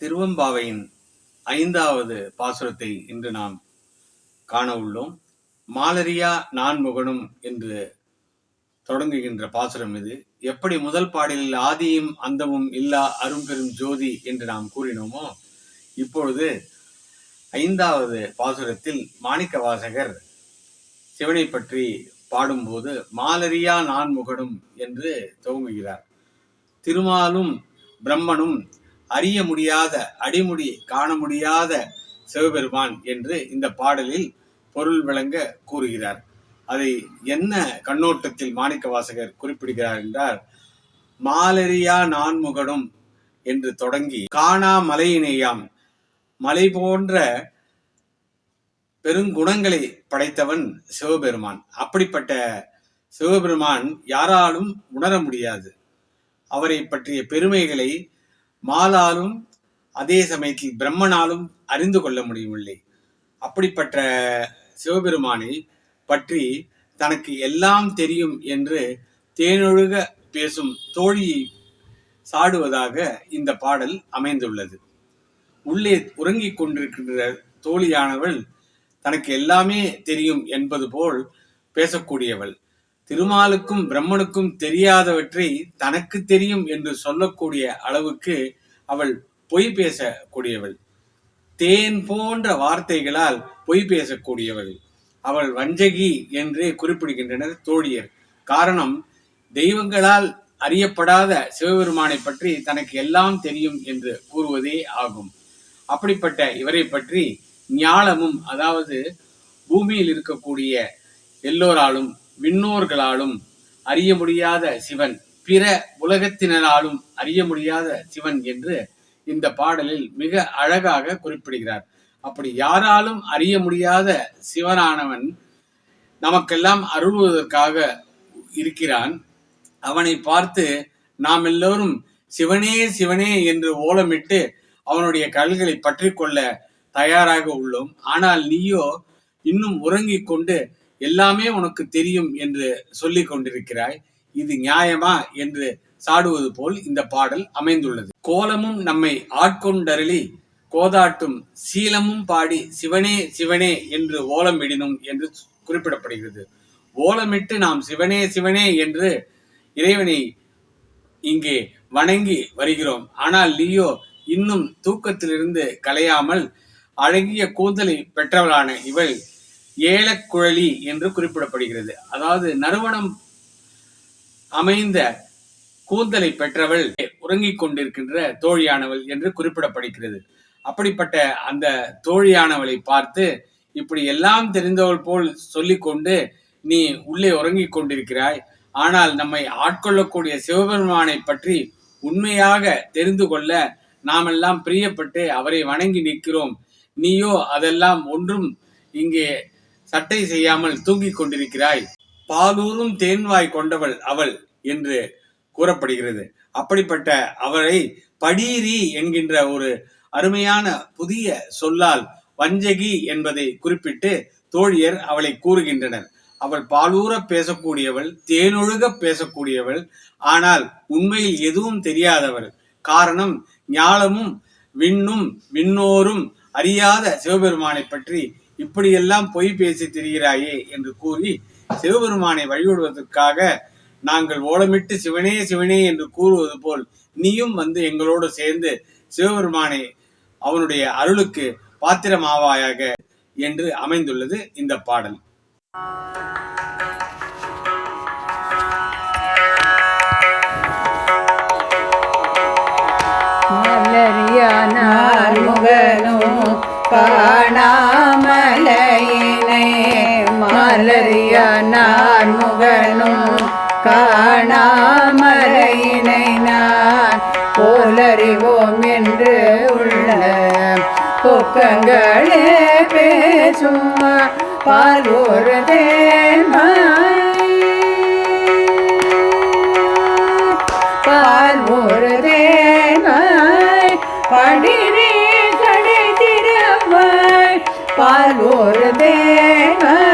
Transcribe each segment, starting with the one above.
திருவம்பாவையின் ஐந்தாவது பாசுரத்தை இன்று நாம் காண உள்ளோம். மாலரியா நான்முகனும் என்று தொடங்குகின்ற பாசுரம் இது. எப்படி முதல் பாடலில் ஆதியும் அந்தமும் இல்லா அரும்பெரும் ஜோதி என்று நாம் கூறினோமோ இப்பொழுது ஐந்தாவது பாசுரத்தில் மாணிக்க வாசகர் சிவனை பற்றி பாடும்போது மாலரியா நான் முகனும் என்று துவங்குகிறார். திருமாலும் பிரம்மனும் அறிய முடியாத அடிமுடி காண முடியாத சிவபெருமான் என்று இந்த பாடலில் பொருள் விளங்க கூறுகிறார். அதை என்ன கண்ணோட்டத்தில் மாணிக்க வாசகர் குறிப்பிடுகிறார் என்றால் மாலரியா நான்முகனும் என்று தொடங்கி காணா மலையினையாம் மலை போன்ற பெருங்குணங்களை படைத்தவன் சிவபெருமான். அப்படிப்பட்ட சிவபெருமான் யாராலும் உணர முடியாது. அவரை பற்றிய பெருமைகளை மாலாலும் அதே சமயத்தில் பிரம்மனாலும் அறிந்து கொள்ள முடியவில்லை அப்படிப்பட்ட சிவபெருமானை பற்றி தனக்கு எல்லாம் தெரியும் என்று தேனொழுக பேசும் தோழியை சாடுவதாக இந்த பாடல் அமைந்துள்ளது. உள்ளே உறங்கிக் கொண்டிருக்கின்ற தோழியானவள் தனக்கு எல்லாமே தெரியும் என்பது போல் பேசக்கூடியவள். திருமாலுக்கும் பிரம்மனுக்கும் தெரியாதவற்றை தனக்கு தெரியும் என்று சொல்லக்கூடிய அளவுக்கு அவள் பொய் பேசக்கூடியவள். தேன் போன்ற வார்த்தைகளால் பொய் பேசக்கூடியவள். அவள் வஞ்சகி என்றே குறிப்பிடுகின்றனர் தோழியர். காரணம் தெய்வங்களால் அறியப்படாத சிவபெருமானை பற்றி தனக்கு எல்லாம் தெரியும் என்று கூறுவதே ஆகும். அப்படிப்பட்ட இவரை பற்றி ஞாலமும் அதாவது பூமியில் இருக்கக்கூடிய எல்லோராலும் விண்ணோர்களாலும் அறிய முடியாத சிவன் பிற உலகத்தினராலும் அறிய முடியாத சிவன் என்று இந்த பாடலில் மிக அழகாக குறிப்பிடுகிறார். அப்படி யாராலும் அறிய முடியாத சிவனானவன் நமக்கெல்லாம் அருள்வதற்காக இருக்கிறான். அவனை பார்த்து நாம் எல்லோரும் சிவனே சிவனே என்று ஓலமிட்டு அவனுடைய கல்களை பற்றி கொள்ள தயாராக உள்ளோம். ஆனால் நீயோ இன்னும் உறங்கிக் கொண்டு எல்லாமே உனக்கு தெரியும் என்று சொல்லிக் கொண்டிருக்கிறாய். இது நியாயமா என்று சாடுவது போல் இந்த பாடல் அமைந்துள்ளது. கோலமும் நம்மை ஆட்கொண்டருளி கோதாட்டும் சீலமும் பாடி சிவனே சிவனே என்று ஓலமிடினும் என்று குறிப்பிடப்படுகிறது. ஓலமிட்டு நாம் சிவனே சிவனே என்று இறைவனை இங்கே வணங்கி வருகிறோம். ஆனால் லியோ இன்னும் தூக்கத்திலிருந்து கலையாமல் அழகிய கூந்தலை பெற்றவளான இவள் ஏலக்குழலி என்று குறிப்பிடப்படுகிறது. அதாவது நறுவனம் அமைந்த கூந்தலை பெற்றவள் உறங்கிக் கொண்டிருக்கின்ற தோழியானவள் என்று குறிப்பிடப்படுகிறது. அப்படிப்பட்ட அந்த தோழியானவளை பார்த்து இப்படி எல்லாம் தெரிந்தவள் போல் சொல்லிக்கொண்டு நீ உள்ளே உறங்கிக் கொண்டிருக்கிறாய். ஆனால் நம்மை ஆட்கொள்ளக்கூடிய சிவபெருமானை பற்றி உண்மையாக தெரிந்து கொள்ள நாமெல்லாம் பிரியப்பட்டு அவரை வணங்கி நிற்கிறோம். நீயோ அதெல்லாம் ஒன்றும் இங்கே சட்டை செய்யாமல் தூங்கிக் கொண்டிருக்கிறாய். பாலூரும் தேன்வாய் கொண்டவள் அவள் என்று கூறப்படுகிறது. அப்படிப்பட்ட அவளை படீரி என்கின்ற ஒரு அருமையான புதிய சொல்லால் வஞ்சகி என்பதை குறிப்பிட்டு தோழியர் அவளை கூறுகின்றனர். அவள் பாலூர பேசக்கூடியவள் தேனொழுக பேசக்கூடியவள் ஆனால் உண்மையில் எதுவும் தெரியாதவள். காரணம் ஞாலமும் விண்ணும் விண்ணோரும் அறியாத சிவபெருமானை பற்றி இப்படியெல்லாம் பொய் பேசி திரிகிறாயே என்று கூறி சிவபெருமானை வழிபடுவதற்காக நாங்கள் ஓலமிட்டு சிவனே சிவனே என்று கூறுவது போல் நீயும் வந்து எங்களோடு சேர்ந்து சிவபெருமானை அவனுடைய அருளுக்கு பாத்திரமாவாயாக என்று அமைந்துள்ளது இந்த பாடல். மலரியானார் முகனும் காணாமலையினை மலரியானார் முகனும் காணாமலையினை நான் போலறிவோம் என்று உள்ள பொக்கங்களே பேசும்? பால்வோரு பால் ஒரு தேனாய் படிரே கடை திரவாய் பால் ஒரு தேனாய்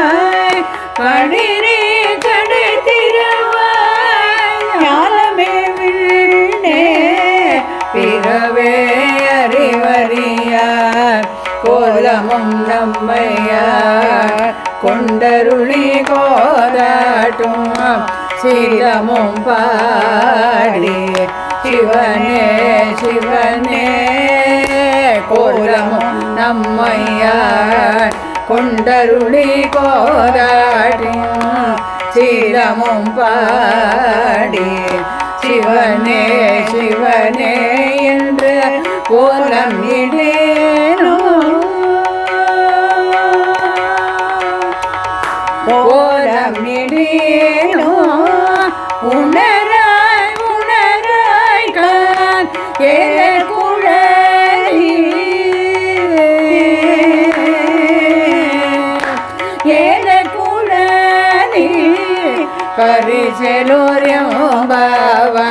படிரே கடை திறவாய் ஞானமே பிறவே அறிவு சீலமும் நம்மையார். கொண்டருளி கோதாட்டும் சீலமும் பாடி. சிவனே சிவனே கோலமும் நம்மையார். கொண்டருளி கோதாட்டும் சீரமும் பாடி. சிவனே சிவனே என்று கோலம் இடேனோ கோலம் இடேனோ உணராய் உணராய் கான் ஏ परिचलोर्यं बावा